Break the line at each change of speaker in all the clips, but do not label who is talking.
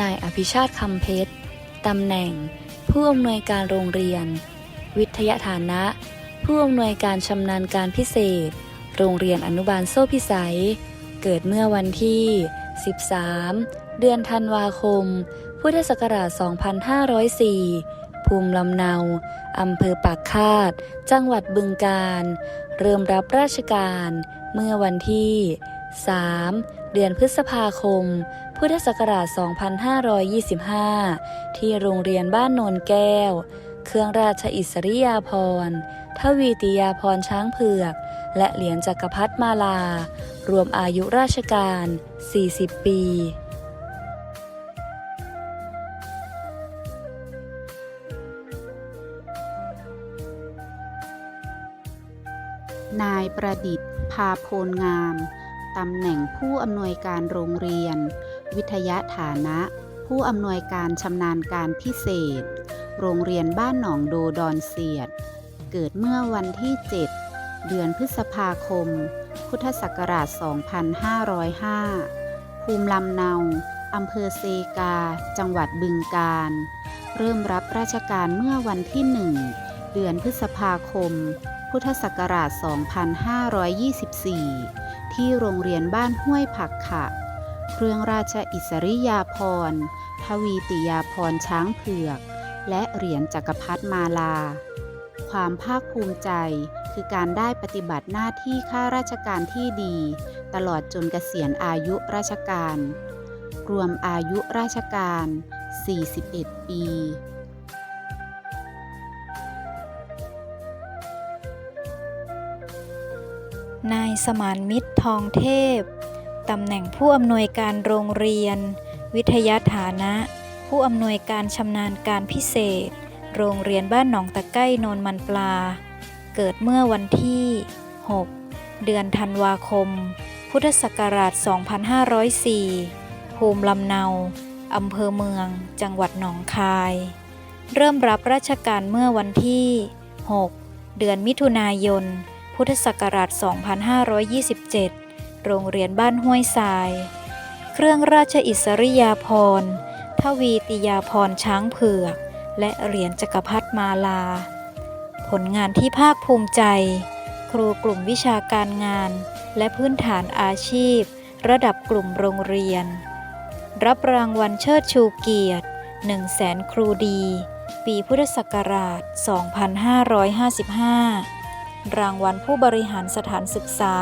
นายอภิชาติคำเพชร ตำแหน่ง ผู้อำนวยการโรงเรียน วิทยาฐานะ ผู้อำนวยการชำนาญการพิเศษ โรงเรียนอนุบาลโซ่พิสัย เกิดเมื่อวันที่ 13 เดือนธันวาคม พุทธศักราช 2504 ภูมิลำเนา อำเภอปากคาด จังหวัดบึงกาฬเริ่มรับราชการ เมื่อวันที่ 3 เดือนพฤษภาคม พุทธศักราช 2525 ที่โรงเรียนบ้านโนนแก้ว เครื่องราชอิสริยาภรณ์ทวีติยาภรณ์ช้างเผือก และเหรียญจักรพรรดิมาลา รวมอายุราชการ 40 ปี
นายประดิษฐ์พาโพลงาม ตำแหน่งผู้อำนวยการโรงเรียน วิทยาฐานะ ผู้อำนวยการชำนาญการพิเศษ โรงเรียนบ้านหนองโดดอนเสียด เกิดเมื่อวันที่ 7 เดือนพฤษภาคม พุทธศักราช 2505 ภูมิลำเนาอำเภอเซกา จังหวัดบึงกาฬเริ่มรับราชการเมื่อวันที่ 1 เดือนพฤษภาคม พุทธศักราช 2524 ที่โรงเรียนบ้านห้วยผักขะ เครื่องราชอิสริยาภรณ์ทวีติยาภรณ์ช้างเผือก และเหรียญจักรพรรดิมาลา ความภาคภูมิใจคือการได้ปฏิบัติหน้าที่ข้าราชการที่ดี ตลอดจนเกษียณอายุราชการ รวมอายุราชการ 41 ปี
นายสมานมิตรทองเทพ ตำแหน่งผู้อำนวยการโรงเรียน วิทยาฐานะ ผู้อำนวยการชำนาญการพิเศษ โรงเรียนบ้านหนองตะไก้โนนมันปลา เกิดเมื่อวันที่ 6 เดือนธันวาคม พุทธศักราช 2504 ภูมิลำเนา อำเภอเมือง จังหวัดหนองคาย เริ่มรับราชการเมื่อวันที่ 6 เดือนมิถุนายน พุทธศักราช 2527 โรงเรียนบ้านห้วยทราย เครื่องราชอิสริยาภรณ์ทวีติยาภรณ์ช้างเผือก และเหรียญจักรพรรดิมาลา ผลงานที่ภาคภูมิใจ ครูกลุ่มวิชาการงาน และพื้นฐานอาชีพ ระดับกลุ่มโรงเรียน รับรางวัลเชิดชูเกียรติ 1 0 0 0 0แครูดี ปีพุทธศักราช 2555 รางวัลผู้บริหารสถานศึกษา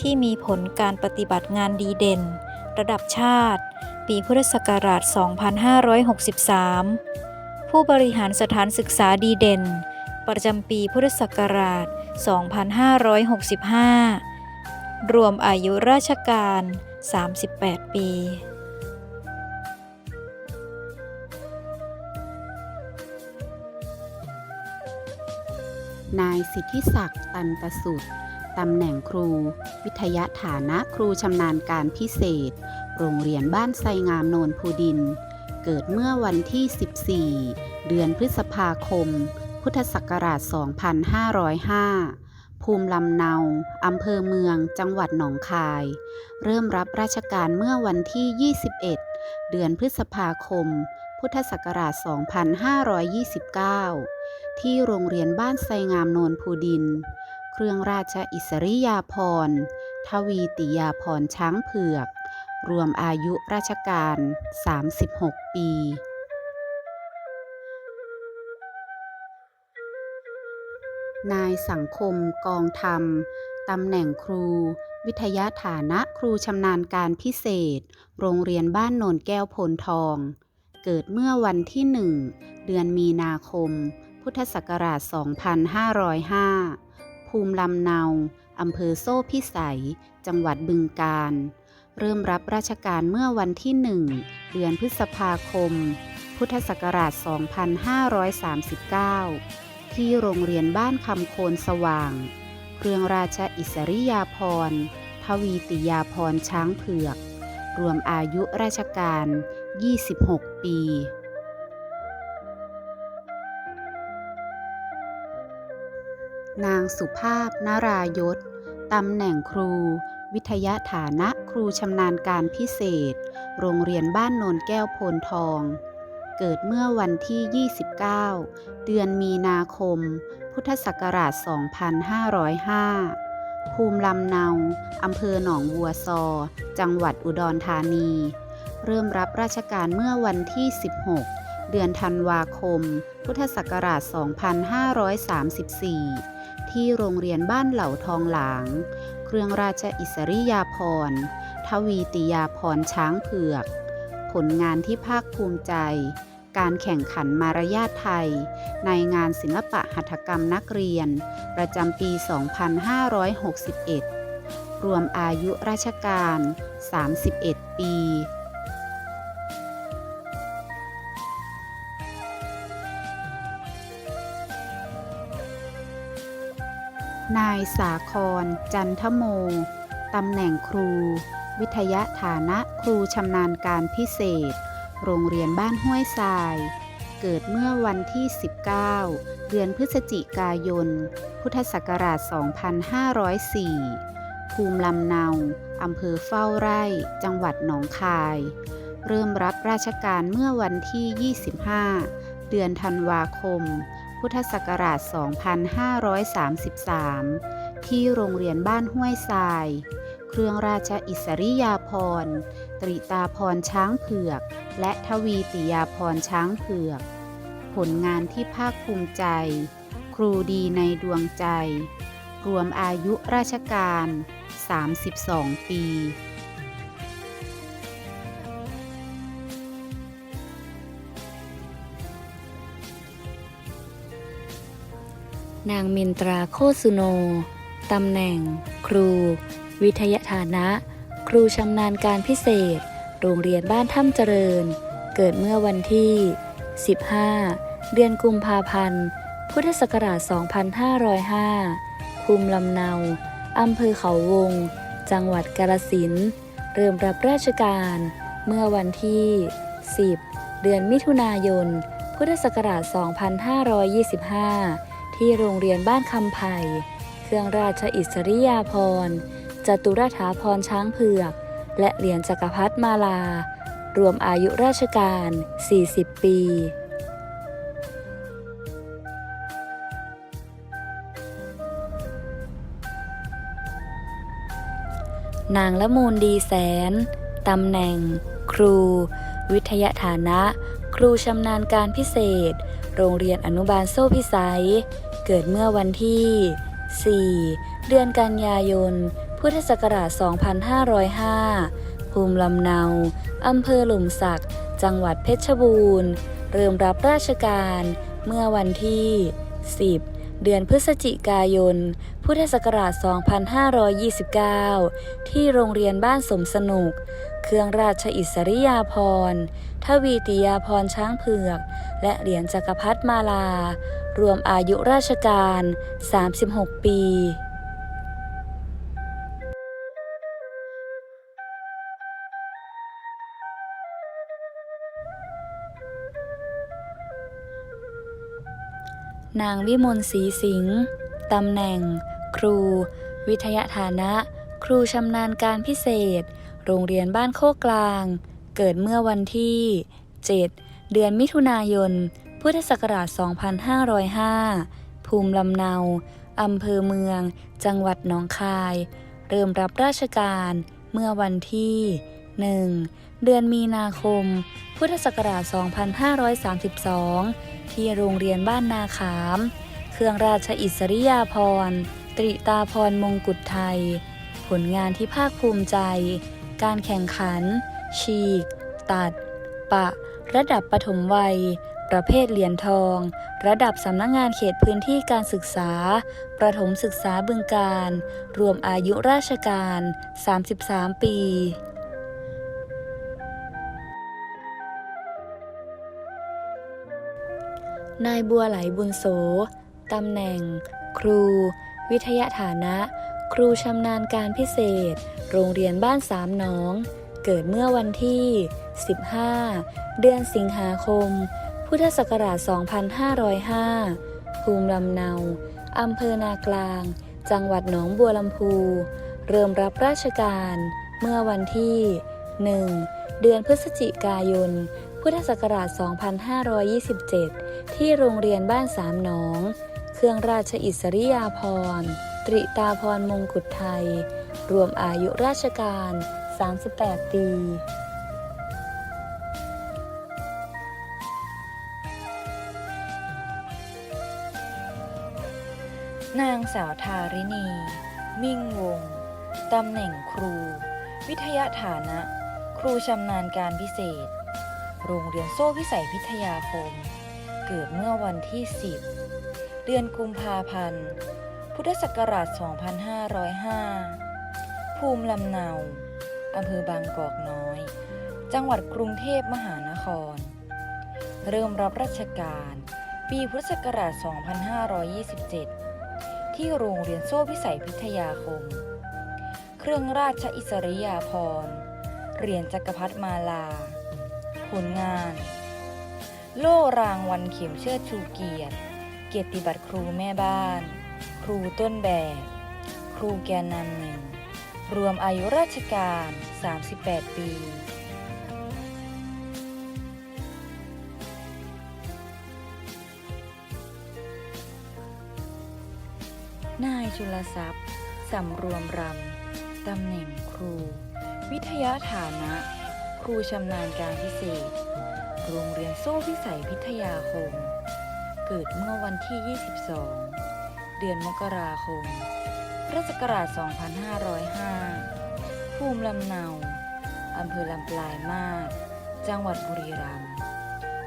ที่มีผลการปฏิบัติงานดีเด่น ระดับชาติ ปีพุทธศักราช 2563 ผู้บริหารสถานศึกษาดีเด่น ประจำปีพุทธศักราช 2565 รวมอายุราชการ 38 ปี
นายสิทธิศักดิ์ตันตสุด ตำแหน่งครู วิทยาฐานะครูชำนาญการพิเศษ โรงเรียนบ้านไซงามโนนภูดิน เกิดเมื่อวันที่ 14 เดือนพฤษภาคม พุทธศักราช 2505 ภูมิลำเนา อำเภอเมือง จังหวัดหนองคาย เริ่มรับราชการเมื่อวันที่ 21 เดือนพฤษภาคม พุทธศักราช 2529 ที่โรงเรียนบ้านไซงามโนนภูดิน เครื่องราชอิสริยาภรณ์ ทวีติยาภรณ์ช้างเผือก รวมอายุราชการ 36 ปีนายสังคมกองธรรม ตำแหน่งครู วิทยาฐานะครูชำนาญการพิเศษ โรงเรียนบ้านโนนแก้วโพนทอง เกิดเมื่อวันที่1เดือนมีนาคม พุทธศักราช 2505 ภูมิลำเนาอำเภอโซ่พิสัย จังหวัดบึงกาฬเริ่มรับราชการเมื่อวันที่1เดือนพฤษภาคม พุทธศักราช 2539 ที่โรงเรียนบ้านคำโคนสว่าง เครื่องราชอิสริยาภรณ์ทวีติยาภรณ์ช้างเผือก รวมอายุราชการ 26 ปี นางสุภาพนารายศตำแหน่งครู วิทยาฐานะครูชำนาญการพิเศษ โรงเรียนบ้านโนนแก้วโพนทอง เกิดเมื่อวันที่ 29 เดือนมีนาคม พุทธศักราช 2505 ภูมิลำเนาอำเภอหนองบัวซอ จังหวัดอุดรธานี เริ่มรับราชการเมื่อวันที่ 16 เดือนธันวาคม พุทธศักราช 2534 ที่โรงเรียนบ้านเหล่าทองหลาง เครื่องราชอิสริยาภรณ์ทวีติยาภรณ์ช้างเผือก ผลงานที่ภาคภูมิใจ การแข่งขันมารยาทไทย ในงานศิลปะหัตถกรรมนักเรียน ประจำปี 2561 รวมอายุราชการ 31 ปี นายสาคร จันทโม ตำแหน่งครู วิทยาฐานะครูชำนาญการพิเศษ โรงเรียนบ้านห้วยทราย เกิดเมื่อวันที่ 19 เดือนพฤศจิกายน พุทธศักราช 2504 ภูมิลำเนา อำเภอเฝ้าไร่ จังหวัดหนองคาย เริ่มรับราชการเมื่อวันที่ 25 เดือนธันวาคม พุทธศักราช 2533 ที่โรงเรียนบ้านห้วยทราย เครื่องราชอิสริยาภรณ์ ตริตาพรช้างเผือก และทวีติยาพรช้างเผือก ผลงานที่ภาคภูมิใจ ครูดีในดวงใจ รวมอายุราชการ 32 ปี
นางมินตราโคสุโน ตำแหน่ง ครู วิทยาฐานะ ครูชำนาญการพิเศษ โรงเรียนบ้านถ้ำเจริญ เกิดเมื่อวันที่ 15 เดือนกุมภาพันธ์ พุทธศักราช 2505 ภูมิลำเนา อำเภอเขาวง จังหวัดกาฬสิน เริ่มรับราชการ เมื่อวันที่ 10 เดือนมิถุนายน พุทธศักราช 2525 ที่โรงเรียนบ้านคำไผ่เครื่องราชอิสริยาภรณ์จตุรถาพรช้างเผือก และเหรียญจักรพรรดิมาลา รวมอายุราชการ 40 ปีนางละมูลดีแสน ตำแหน่ง ครู วิทยาฐานะ ครูชำนาญการพิเศษ โรงเรียนอนุบาลโซ่พิสัย เกิดเมื่อวันที่ 4 เดือนกันยายน พุทธศักราช 2505 ภูมิลำเนา อำเภอหลุมสัก จังหวัดเพชรบูรณ์ เริ่มรับราชการเมื่อวันที่ 10 เดือนพฤศจิกายน พุทธศักราช 2529 ที่โรงเรียนบ้านสมสนุก เครื่องราชอิสริยาภรณ์ ทวีติยาภรณ์ช้างเผือก และเหรียญจักรพรรดิมาลา รวมอายุราชการ 36 ปี นางวิมลศรีสิงห์ตำแหน่ง ครู วิทยาฐานะ ครูชำนาญการพิเศษ โรงเรียนบ้านโคกกลาง เกิดเมื่อวันที่ 7 เดือนมิถุนายน พุทธศักราช 2505 ภูมิลำเนา อำเภอเมือง จังหวัดหนองคาย เริ่มรับราชการเมื่อวันที่ 1 เดือนมีนาคม พุทธศักราช 2532 ที่โรงเรียนบ้านนาขาม เครื่องราชอิสริยาภรณ์ ตริตาพรมงกุฎไทย ผลงานที่ภาคภูมิใจ การแข่งขัน ฉีก ตัด ปะ ระดับปฐมวัย ประเภทเหรียญทอง ระดับสำนักงงานเขตพื้นที่การศึกษา ประถมศึกษาบึงการ รวมอายุราชการ 33 ปีนายบัวไหลบุญโส ตำแหน่ง ครู วิทยาฐานะ ครูชำนาญการพิเศษ โรงเรียนบ้านสามหนอง เกิดเมื่อวันที่ 15 เดือนสิงหาคม พุทธศักราช 2505 ภูมิลำเนา อำเภอนากลาง จังหวัดหนองบัวลำพู เริ่มรับราชการ เมื่อวันที่ 1. เดือนพฤศจิกายน พุทธศักราช 2527 ที่โรงเรียนบ้านสามหนอง เครื่องราชอิสริยาภรณ์ ตริตาพรมงกุฎไทย รวมอายุราชการ 38 ปี
สาวทาริณี มิ่งวง ตำแหน่งครู วิทยาฐานะ ครูชำนาญการพิเศษ โรงเรียนโซ่พิสัยพิทยาคม เกิดเมื่อวันที่ 10 เดือนกุมภาพันธ์ พุทธศักราช 2505 ภูมิลำเนา อำเภอบางกอกน้อย จังหวัดกรุงเทพมหานคร เริ่มรับราชการ ปีพุทธศักราช 2527 ที่โรงเรียนโซ่พิสัยพิทยาคม เครื่องราชอิสริยาภรณ์เหรียญจักรพรรดิมาลา ผลงาน โล่รางวัลเข็มเชิดชูเกียรติ เกียรติบัตรครูแม่บ้าน ครูต้นแบบ ครูแกนนำหนึ่ง รวมอายุราชการ 38 ปี นายจุลทรัพย์สำรวมรำ ตำแหน่งครู วิทยาฐานะ ครูชำนาญการพิเศษ โรงเรียนโซ่พิสัยพิทยาคม เกิดเมื่อวันที่ 22 เดือนมกราคมพุทธศักราช2505 ภูมิลำเนา อำเภอลำปลายมาศจังหวัดบุรีรัมย์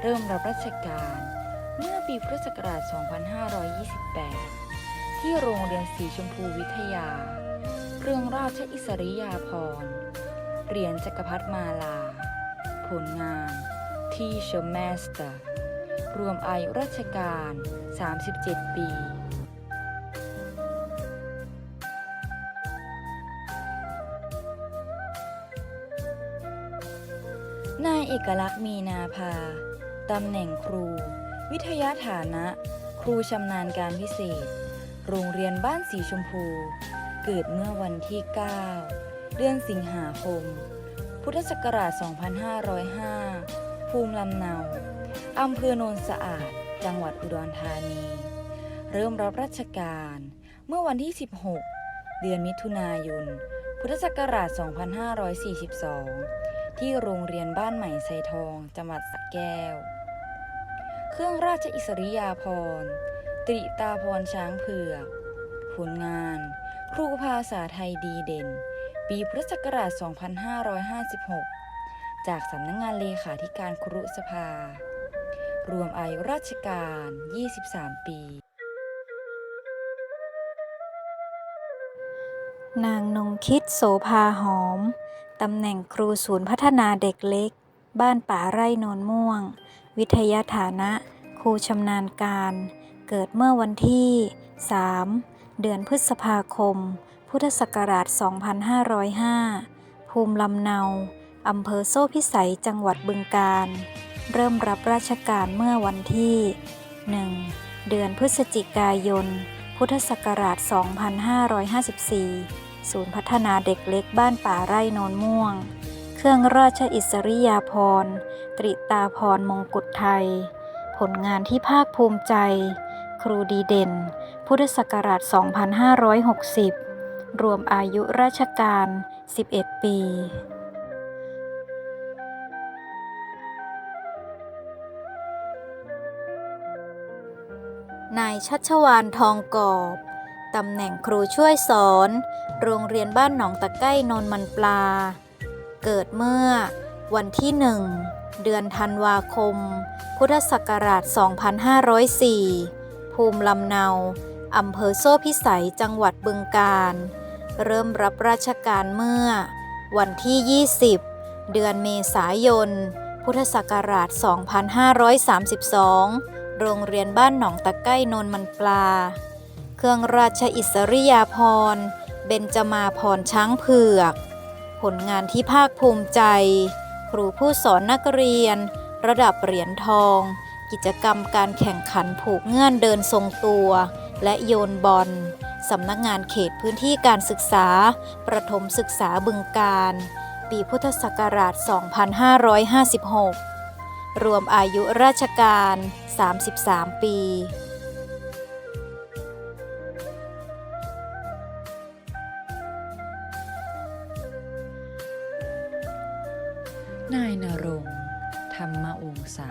เริ่มรับราชการเมื่อปีพุทธศักราช2528 ที่โรงเรียนสีชมพูวิทยาเครื่องราชอิสริยาภรณ์เหรียญจักรพรรดิมาลา ผลงาน Teacher Master รวมอายุราชการ 37 ปีนายเอกลักษณ์มีนาภา ตำแหน่งครู วิทยาฐานะ ครูชำนาญการพิเศษ โรงเรียนบ้านสีชมพู เกิดเมื่อวันที่ 9 เดือนสิงหาคม พุทธศักราช 2505 ภูมิลำเนา อำเภอโนนสะอาด จังหวัดอุดรธานี เริ่มรับราชการเมื่อวันที่ 16 เดือนมิถุนายน พุทธศักราช 2542 ที่โรงเรียนบ้านใหม่ไซทอง จังหวัดสระแก้ว เครื่องราชอิสริยาภรณ์ ตริตาพรช้างเผือกผลงาน ครูภาษาไทยดีเด่น ปีพุทธศักราช 2556 จากสำนักงงานเลขาธิการครุสภา รวมอายุราชการ 23 ปี นางนงคิดโสภาหอม ตำแหน่งครูศูนย์พัฒนาเด็กเล็ก บ้านป่าไร่โนนม่วง วิทยาฐานะ ครูชำนาญการ เกิดเมื่อวันที่ 3 เดือนพฤษภาคม พุทธศักราช 2505 ภูมิลำเนา อำเภอโซ่พิสัย จังหวัดบึงกาฬเริ่มรับราชการเมื่อวันที่ 1 เดือนพฤศจิกายน พุทธศักราช 2554 ศูนย์พัฒนาเด็กเล็กบ้านป่าไร่โนนม่วง เครื่องราชอิสริยาภรณ์ ตริตาพรมงกุฎไทย ผลงานที่ภาคภูมิใจ ครูดีเด่น พุทธศักราช 2560 รวมอายุราชการ 11 ปีนายชัชวานทองกอบ ตำแหน่งครูช่วยสอน โรงเรียนบ้านหนองตะไก้นนมันปลา เกิดเมื่อวันที่หนึ่ง เดือนธันวาคม พุทธศักราช 2504 ภูมิลำเนาอำเภอโซ่พิสัยจังหวัดบึงกาฬเริ่มรับราชการเมื่อ วันที่ 20 เดือนเมษายน พุทธศักราช 2532 โรงเรียนบ้านหนองตะไก้นนมันปลา เครื่องราชอิสริยาภรณ์เบญจมาพรช้างเผือก ผลงานที่ภาคภูมิใจ ครูผู้สอนนักเรียน ระดับเหรียญทอง กิจกรรมการแข่งขันผูกเงื่อนเดินทรงตัว และโยนบอล
สำนักงานเขตพื้นที่การศึกษา ประถมศึกษาบึงการ ปีพุทธศักราช 2556 รวมอายุราชการ 33 ปี
นายนรงธรรมองศา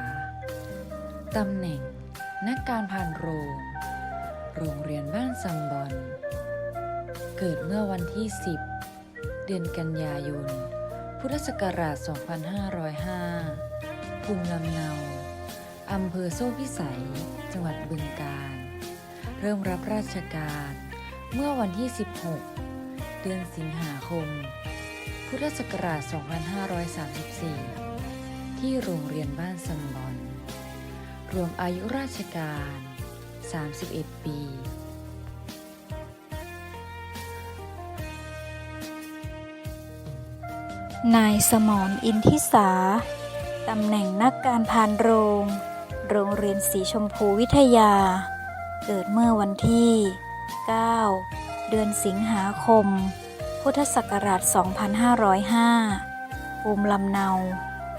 ตำแหน่ง นักการพานโรง โรงเรียนบ้านซัมบอน เกิดเมื่อวันที่ 10 เดือนกันยายน พุทธศักราช 2505 ภูมิลำเนา อำเภอโซ่พิสัย จังหวัดบึงกาฬ เริ่มรับราชการเมื่อวันที่ 16 เดือนสิงหาคม พุทธศักราช 2534 ที่โรงเรียนบ้านซัมบอน รวมอายุราชการ 31 ปี
นายสมรอินทิสา ตำแหน่งนักการพานโรง โรงเรียนสีชมพูวิทยา เกิดเมื่อวันที่ 9 เดือนสิงหาคม พุทธศักราช 2505 ภูมิลำเนา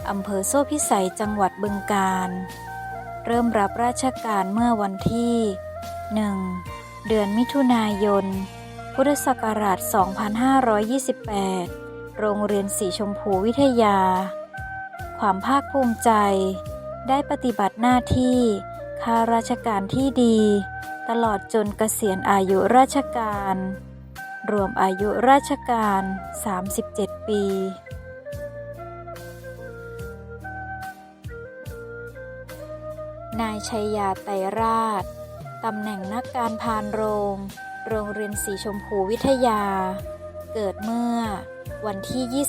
อำเภอโซ่พิสัยจังหวัดบึงกาฬ เริ่มรับราชการเมื่อวันที่ 1 เดือนมิถุนายน พุทธศักราช 2528 โรงเรียนสีชมพูวิทยา ความภาคภูมิใจ ได้ปฏิบัติหน้าที่ข้าราชการที่ดี ตลอดจนเกษียณอายุราชการ รวมอายุราชการ 37 ปี นายชัยยาไตรราช ตำแหน่งนักการพานโรง โรงเรียนสีชมพูวิทยา เกิดเมื่อ วันที่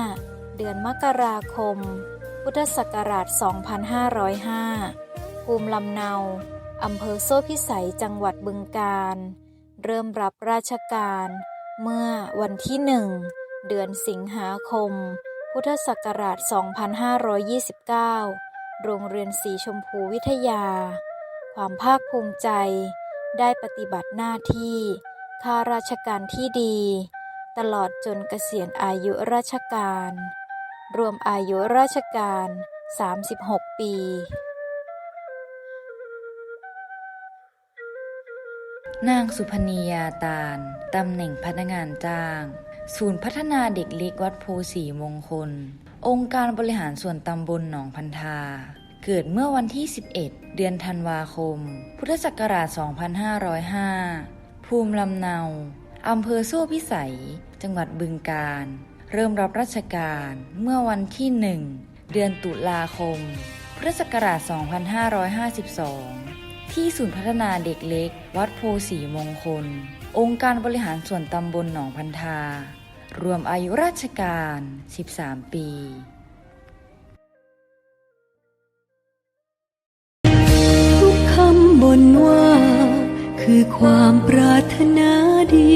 25 เดือนมกราคม พุทธศักราช 2505 ภูมิลำเนา อำเภอโซ่พิสัย จังหวัดบึงกาฬเริ่มรับราชการ เมื่อวันที่1เดือนสิงหาคม พุทธศักราช 2529 โรงเรียนสีชมพูวิทยา ความภาคภูมิใจ ได้ปฏิบัติหน้าที่ ข้าราชการที่ดี ตลอดจนเกษียณอายุราชการ รวมอายุราชการ 36 ปี
นางสุพนียาตาล ตำแหน่งพนักงานจ้าง ศูนย์พัฒนาเด็กเล็กวัดโพสีมงคล องค์การบริหารส่วนตำบลหนองพันธา เกิดเมื่อวันที่ 11 เดือนธันวาคม พุทธศักราช 2505 ภูมิลำเนาอำเภอโซ่พิสัย จังหวัดบึงกาฬเริ่มรับราชการเมื่อวันที่ 1 เดือนตุลาคม พุทธศักราช 2552 ที่ศูนย์พัฒนาเด็กเล็ก วัดโพสีมงคล องค์การบริหารส่วนตำบลหนองพันธา รวมอายุราชการ 13 ปี
ทุกคำบนว่า คือความปรารถนาดี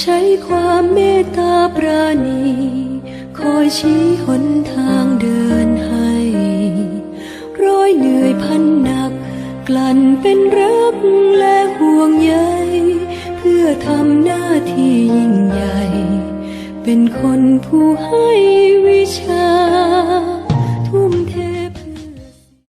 ใช้ความเมตตาปราณี คอยชี้หนทางเดินให้ร้อยเหนื่อยพันหนัก กลั่นเป็นรักและห่วงใยเพื่อทำหน้าที่ยิ่งใหญ่ เป็นคนผู้ให้วิชา ทุ่ม